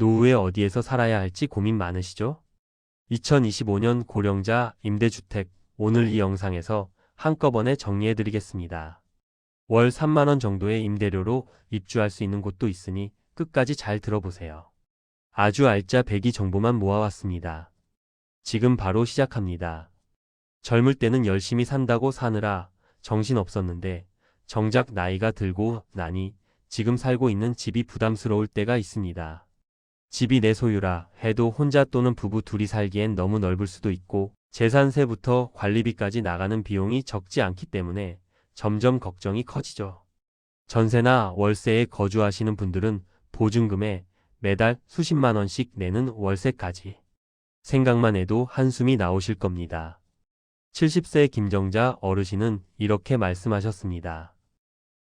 노후에 어디에서 살아야 할지 고민 많으시죠? 2025년 고령자 임대주택 오늘 이 영상에서 한꺼번에 정리해드리겠습니다. 월 3만원 정도의 임대료로 입주할 수 있는 곳도 있으니 끝까지 잘 들어보세요. 아주 알짜 배기 정보만 모아왔습니다. 지금 바로 시작합니다. 젊을 때는 열심히 산다고 사느라 정신 없었는데 정작 나이가 들고 나니 지금 살고 있는 집이 부담스러울 때가 있습니다. 집이 내 소유라 해도 혼자 또는 부부 둘이 살기엔 너무 넓을 수도 있고 재산세부터 관리비까지 나가는 비용이 적지 않기 때문에 점점 걱정이 커지죠. 전세나 월세에 거주하시는 분들은 보증금에 매달 수십만 원씩 내는 월세까지 생각만 해도 한숨이 나오실 겁니다. 70세 김정자 어르신은 이렇게 말씀하셨습니다.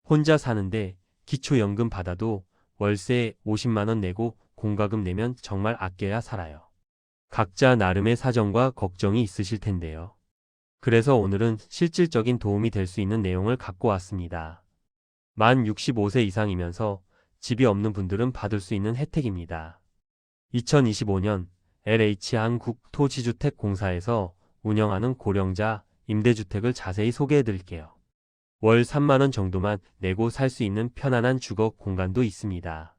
혼자 사는데 기초연금 받아도 월세 50만원 내고 공과금 내면 정말 아껴야 살아요. 각자 나름의 사정과 걱정이 있으실 텐데요. 그래서 오늘은 실질적인 도움이 될 수 있는 내용을 갖고 왔습니다. 만 65세 이상이면서 집이 없는 분들은 받을 수 있는 혜택입니다. 2025년 LH 한국토지주택공사에서 운영하는 고령자 임대주택을 자세히 소개해 드릴게요. 월 3만원 정도만 내고 살 수 있는 편안한 주거 공간도 있습니다.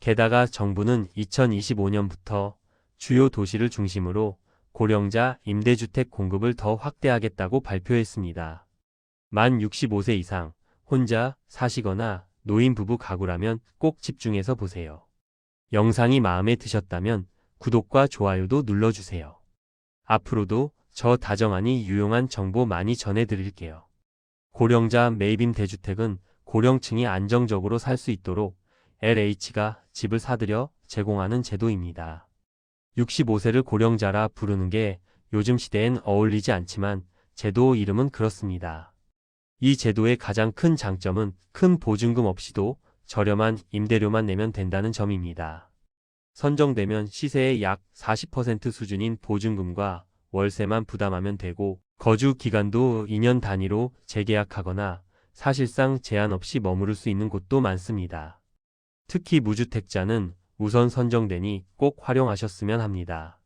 게다가 정부는 2025년부터 주요 도시를 중심으로 고령자 임대주택 공급을 더 확대하겠다고 발표했습니다. 만 65세 이상 혼자 사시거나 노인 부부 가구라면 꼭 집중해서 보세요. 영상이 마음에 드셨다면 구독과 좋아요도 눌러주세요. 앞으로도 저 다정하니 유용한 정보 많이 전해드릴게요. 고령자 매입임 대주택은 고령층이 안정적으로 살 수 있도록 LH가 집을 사들여 제공하는 제도입니다. 65세를 고령자라 부르는 게 요즘 시대엔 어울리지 않지만 제도 이름은 그렇습니다. 이 제도의 가장 큰 장점은 큰 보증금 없이도 저렴한 임대료만 내면 된다는 점입니다. 선정되면 시세의 약 40% 수준인 보증금과 월세만 부담하면 되고 거주 기간도 2년 단위로 재계약하거나 사실상 제한 없이 머무를 수 있는 곳도 많습니다. 특히 무주택자는 우선 선정되니 꼭 활용하셨으면 합니다.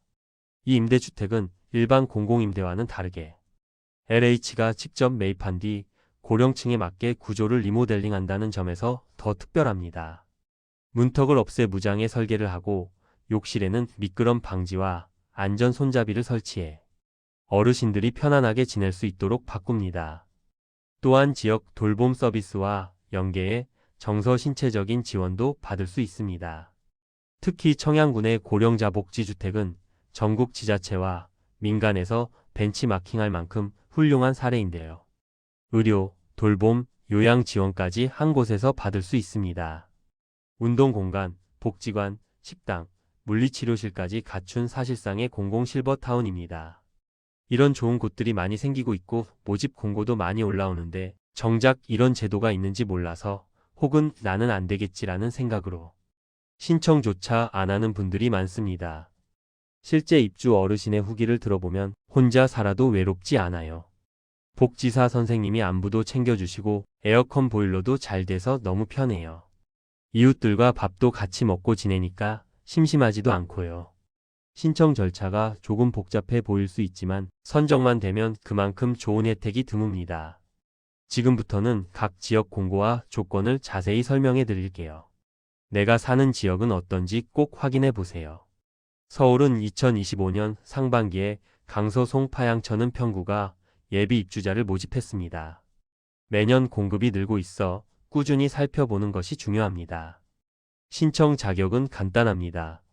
이 임대주택은 일반 공공임대와는 다르게 LH가 직접 매입한 뒤 고령층에 맞게 구조를 리모델링 한다는 점에서 더 특별합니다. 문턱을 없애 무장에 설계를 하고 욕실에는 미끄럼 방지와 안전 손잡이를 설치해 어르신들이 편안하게 지낼 수 있도록 바꿉니다. 또한 지역 돌봄 서비스와 연계해 정서 신체적인 지원도 받을 수 있습니다. 특히 청양군의 고령자 복지주택은 전국 지자체와 민간에서 벤치마킹할 만큼 훌륭한 사례인데요. 의료, 돌봄, 요양 지원까지 한 곳에서 받을 수 있습니다. 운동 공간, 복지관, 식당, 물리치료실까지 갖춘 사실상의 공공 실버타운입니다. 이런 좋은 곳들이 많이 생기고 있고 모집 공고도 많이 올라오는데 정작 이런 제도가 있는지 몰라서 혹은 나는 안 되겠지라는 생각으로 신청조차 안 하는 분들이 많습니다. 실제 입주 어르신의 후기를 들어보면 혼자 살아도 외롭지 않아요. 복지사 선생님이 안부도 챙겨주시고 에어컨 보일러도 잘 돼서 너무 편해요. 이웃들과 밥도 같이 먹고 지내니까 심심하지도 않고요. 신청 절차가 조금 복잡해 보일 수 있지만 선정만 되면 그만큼 좋은 혜택이 드뭅니다. 지금부터는 각 지역 공고와 조건을 자세히 설명해 드릴게요. 내가 사는 지역은 어떤지 꼭 확인해 보세요. 서울은 2025년 상반기에 강서 송파양천은 평구가 예비 입주자를 모집했습니다. 매년 공급이 늘고 있어 꾸준히 살펴보는 것이 중요합니다. 신청 자격은 간단합니다.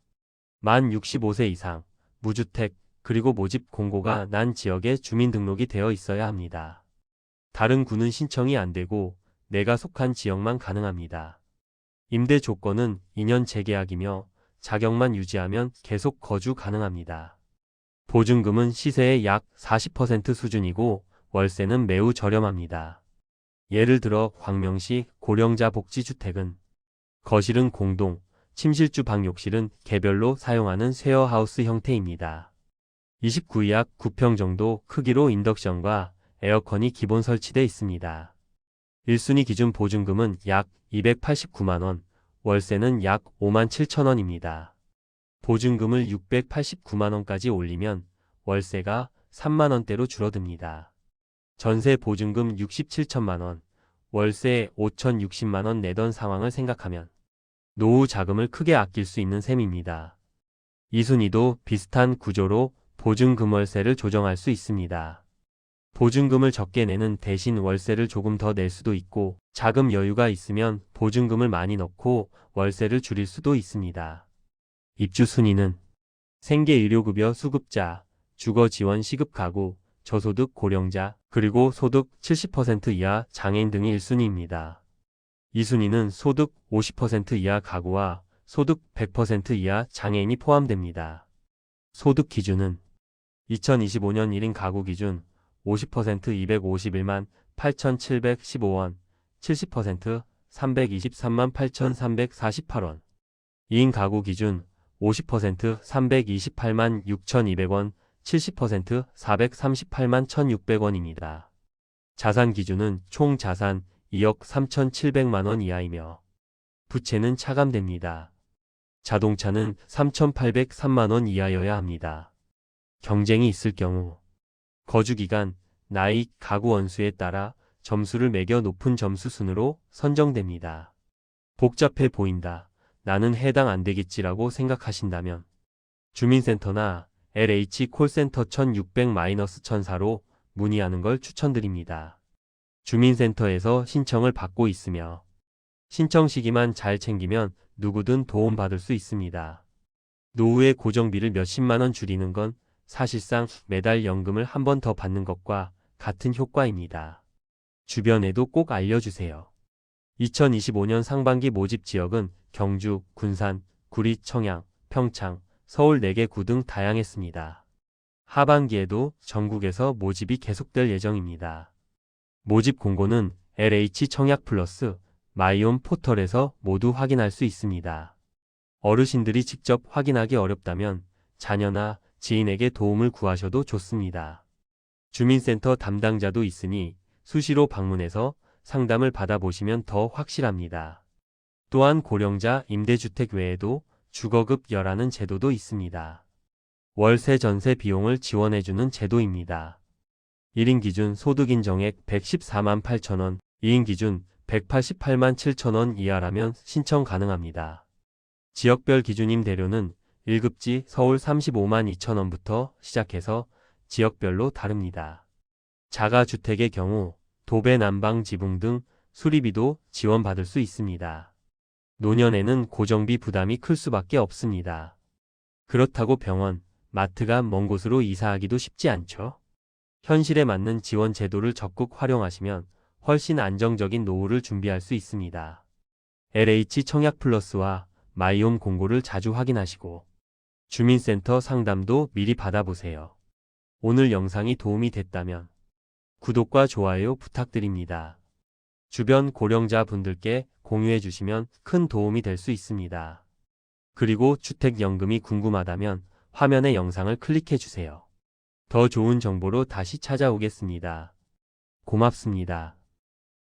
만 65세 이상, 무주택, 그리고 모집 공고가 난 지역에 주민등록이 되어 있어야 합니다. 다른 구는 신청이 안 되고 내가 속한 지역만 가능합니다. 임대 조건은 2년 재계약이며 자격만 유지하면 계속 거주 가능합니다. 보증금은 시세의 약 40% 수준이고 월세는 매우 저렴합니다. 예를 들어 광명시 고령자 복지주택은 거실은 공동, 침실주 방욕실은 개별로 사용하는 쉐어하우스 형태입니다. 29약 9평 정도 크기로 인덕션과 에어컨이 기본 설치되어 있습니다. 1순위 기준 보증금은 약 289만원, 월세는 약 5만 7천원입니다. 보증금을 689만원까지 올리면 월세가 3만원대로 줄어듭니다. 전세 보증금 67천만원, 월세 5,060만원 내던 상황을 생각하면 노후 자금을 크게 아낄 수 있는 셈입니다. 이순이도 비슷한 구조로 보증금 월세를 조정할 수 있습니다. 보증금을 적게 내는 대신 월세를 조금 더 낼 수도 있고 자금 여유가 있으면 보증금을 많이 넣고 월세를 줄일 수도 있습니다. 입주 순위는 생계 의료급여 수급자, 주거 지원 시급 가구, 저소득 고령자, 그리고 소득 70% 이하 장애인 등이 1순위입니다. 2순위는 소득 50% 이하 가구와 소득 100% 이하 장애인이 포함됩니다. 소득 기준은 2025년 1인 가구 기준 50% 251만 8,715원, 70% 323만 8,348원, 2인 가구 기준 50% 328만 6,200원, 70% 438만 1,600원입니다. 자산 기준은 총 자산 2억 3,700만 원 이하이며 부채는 차감됩니다. 자동차는 3,803만 원 이하여야 합니다. 경쟁이 있을 경우 거주 기간, 나이, 가구 원수에 따라 점수를 매겨 높은 점수 순으로 선정됩니다. 복잡해 보인다. 나는 해당 안 되겠지라고 생각하신다면 주민센터나 LH 콜센터 1600-1004로 문의하는 걸 추천드립니다. 주민센터에서 신청을 받고 있으며 신청 시기만 잘 챙기면 누구든 도움받을 수 있습니다. 노후의 고정비를 몇십만 원 줄이는 건 사실상 매달 연금을 한 번 더 받는 것과 같은 효과입니다. 주변에도 꼭 알려주세요. 2025년 상반기 모집 지역은 경주, 군산, 구리, 청양, 평창, 서울 4개 구 등 다양했습니다. 하반기에도 전국에서 모집이 계속될 예정입니다. 모집 공고는 LH 청약 플러스 마이온 포털에서 모두 확인할 수 있습니다. 어르신들이 직접 확인하기 어렵다면 자녀나 지인에게 도움을 구하셔도 좋습니다. 주민센터 담당자도 있으니 수시로 방문해서 상담을 받아보시면 더 확실합니다. 또한 고령자 임대주택 외에도 주거급 열하는 제도도 있습니다. 월세 전세 비용을 지원해주는 제도입니다. 1인 기준 소득 인정액 114만 8천원, 2인 기준 188만 7천원 이하라면 신청 가능합니다. 지역별 기준 임 대료는 1급지 서울 35만 2천원부터 시작해서 지역별로 다릅니다. 자가주택의 경우 도배 난방 지붕 등 수리비도 지원받을 수 있습니다. 노년에는 고정비 부담이 클 수밖에 없습니다. 그렇다고 병원, 마트가 먼 곳으로 이사하기도 쉽지 않죠. 현실에 맞는 지원 제도를 적극 활용하시면 훨씬 안정적인 노후를 준비할 수 있습니다. LH 청약 플러스와 마이홈 공고를 자주 확인하시고 주민센터 상담도 미리 받아보세요. 오늘 영상이 도움이 됐다면 구독과 좋아요 부탁드립니다. 주변 고령자 분들께 공유해 주시면 큰 도움이 될 수 있습니다. 그리고 주택연금이 궁금하다면 화면의 영상을 클릭해 주세요. 더 좋은 정보로 다시 찾아오겠습니다. 고맙습니다.